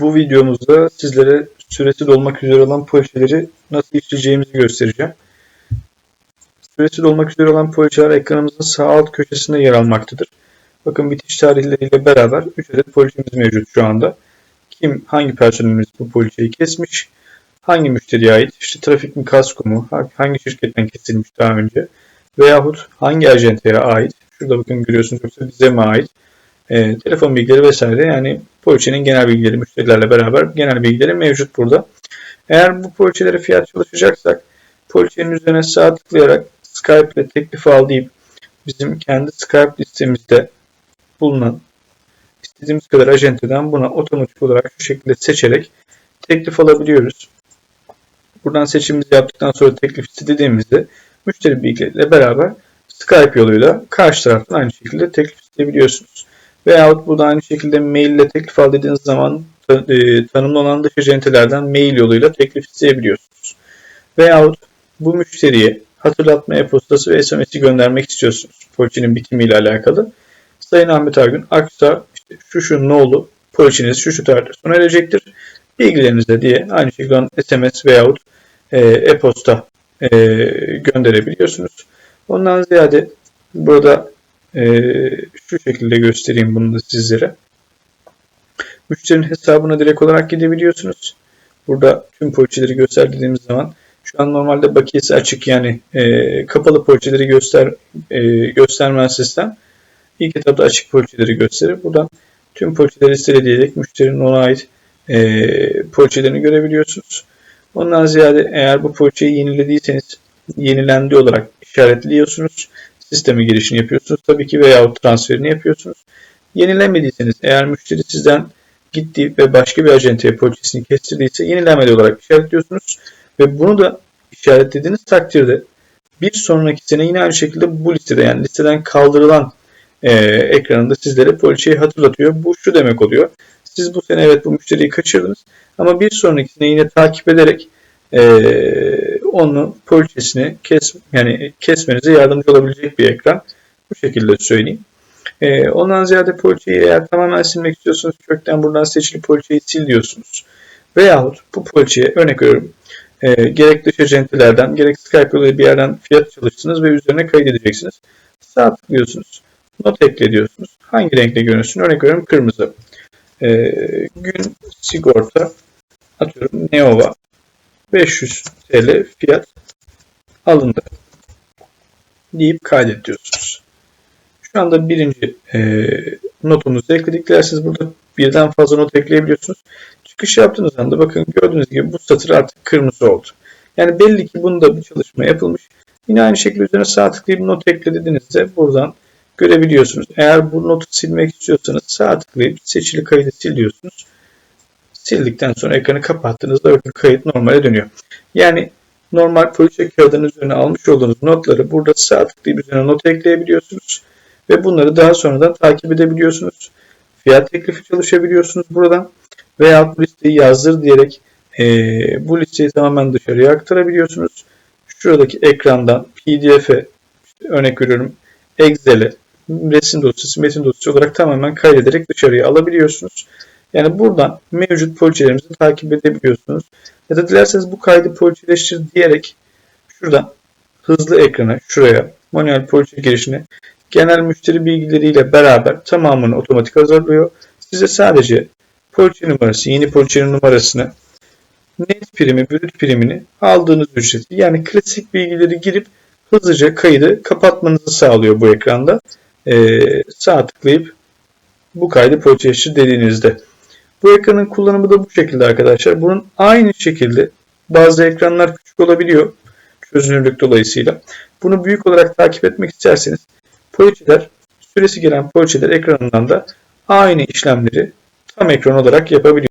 Bu videomuzda sizlere süresi dolmak üzere olan poliçeleri nasıl işleyeceğimizi göstereceğim. Süresi dolmak üzere olan poliçeler ekranımızın sağ alt köşesinde yer almaktadır. Bakın bitiş tarihleriyle beraber 3 adet poliçemiz mevcut şu anda. Kim, hangi personelimiz bu poliçeyi kesmiş, hangi müşteriye ait, işte trafik mi, kasko mu, hangi şirketten kesilmiş daha önce veyahut hangi ajantaya ait, şurada bakın görüyorsunuz yoksa bize mi ait, e, telefon bilgileri vesaire yani poliçenin genel bilgileri müşterilerle beraber genel bilgileri mevcut burada. Eğer bu poliçelere fiyat çalışacaksak poliçenin üzerine sağ tıklayarak Skype ile teklif al deyip bizim kendi Skype listemizde bulunan istediğimiz kadar ajanteden buna otomatik olarak şu şekilde seçerek teklif alabiliyoruz. Buradan seçimimizi yaptıktan sonra teklif istediğimizde müşteri bilgileriyle beraber Skype yoluyla karşı taraftan aynı şekilde teklif isteyebiliyorsunuz. Veyahut burada aynı şekilde mail ile teklif al dediğiniz zaman e, tanımlı olan dış acentelerden mail yoluyla teklif isteyebiliyorsunuz. Veyahut bu müşteriye hatırlatma e-postası ve SMS'i göndermek istiyorsunuz. Poliçenin bitimiyle alakalı. Sayın Ahmet Argün Aksa işte şu şu ne oldu poliçeniz şu şu tarihte sona erecektir. Bilgilerinizle diye aynı şekilde SMS veyahut e, e-posta e, gönderebiliyorsunuz. Ondan ziyade burada e, şu şekilde göstereyim bunu da sizlere. Müşterinin hesabına direkt olarak gidebiliyorsunuz. Burada tüm poliçeleri göster dediğimiz zaman şu an normalde bakiyesi açık yani e, kapalı poliçeleri göster e, göstermez sistem. İlk etapta açık poliçeleri gösterir. Buradan tüm poliçeleri listele diyerek müşterinin ona ait e, poliçelerini görebiliyorsunuz. Ondan ziyade eğer bu poliçeyi yenilediyseniz yenilendi olarak işaretliyorsunuz. Sisteme girişini yapıyorsunuz tabii ki veyahut transferini yapıyorsunuz. Yenilemediyseniz eğer müşteri sizden gitti ve başka bir ajantaya poliçesini kestirdiyse yenilemedi olarak işaretliyorsunuz. Ve bunu da işaretlediğiniz takdirde bir sonraki sene yine aynı şekilde bu listede yani listeden kaldırılan e, ekranında sizlere poliçeyi hatırlatıyor. Bu şu demek oluyor. Siz bu sene evet bu müşteriyi kaçırdınız ama bir sonraki sene yine takip ederek e, onu poliçesini kes, yani kesmenize yardımcı olabilecek bir ekran. Bu şekilde söyleyeyim. E, ondan ziyade poliçeyi eğer tamamen silmek istiyorsanız kökten buradan seçili poliçeyi sil diyorsunuz. Veyahut bu poliçeye örnek veriyorum e, gerek dış acentelerden gerek Skype yoluyla bir yerden fiyat çalıştınız ve üzerine kaydedeceksiniz. Sağ tıklıyorsunuz. Not ekle diyorsunuz. Hangi renkle görünsün? Örnek veriyorum kırmızı. E, gün sigorta atıyorum Neova 500 TL fiyat alındı deyip kaydet diyorsunuz. Şu anda birinci e, notumuzu ekledik. Burada birden fazla not ekleyebiliyorsunuz. Çıkış yaptığınız anda bakın gördüğünüz gibi bu satır artık kırmızı oldu. Yani belli ki bunda bir çalışma yapılmış. Yine aynı şekilde üzerine sağ tıklayıp not ekle dediğinizde buradan görebiliyorsunuz. Eğer bu notu silmek istiyorsanız sağ tıklayıp seçili kaydı sil diyorsunuz. Sildikten sonra ekranı kapattığınızda bakın kayıt normale dönüyor. Yani normal poliçe kağıdının üzerine almış olduğunuz notları burada sağ tıklayıp üzerine not ekleyebiliyorsunuz. Ve bunları daha sonradan takip edebiliyorsunuz. Fiyat teklifi çalışabiliyorsunuz buradan. Veya bu listeyi yazdır diyerek e, bu listeyi tamamen dışarıya aktarabiliyorsunuz. Şuradaki ekrandan PDF'e işte örnek veriyorum Excel'e resim dosyası, metin dosyası olarak tamamen kaydederek dışarıya alabiliyorsunuz. Yani buradan mevcut poliçelerimizi takip edebiliyorsunuz. Ya da dilerseniz bu kaydı poliçeleştir diyerek şuradan hızlı ekrana şuraya manuel poliçe girişine genel müşteri bilgileriyle beraber tamamını otomatik hazırlıyor. Size sadece poliçe numarası, yeni poliçenin numarasını, net primi, brüt primini, aldığınız ücreti yani klasik bilgileri girip hızlıca kaydı kapatmanızı sağlıyor bu ekranda. Ee, sağ tıklayıp bu kaydı poliçeleştir dediğinizde. Bu ekranın kullanımı da bu şekilde arkadaşlar. Bunun aynı şekilde bazı ekranlar küçük olabiliyor çözünürlük dolayısıyla. Bunu büyük olarak takip etmek isterseniz poliçeler, süresi gelen poliçeler ekranından da aynı işlemleri tam ekran olarak yapabiliyor.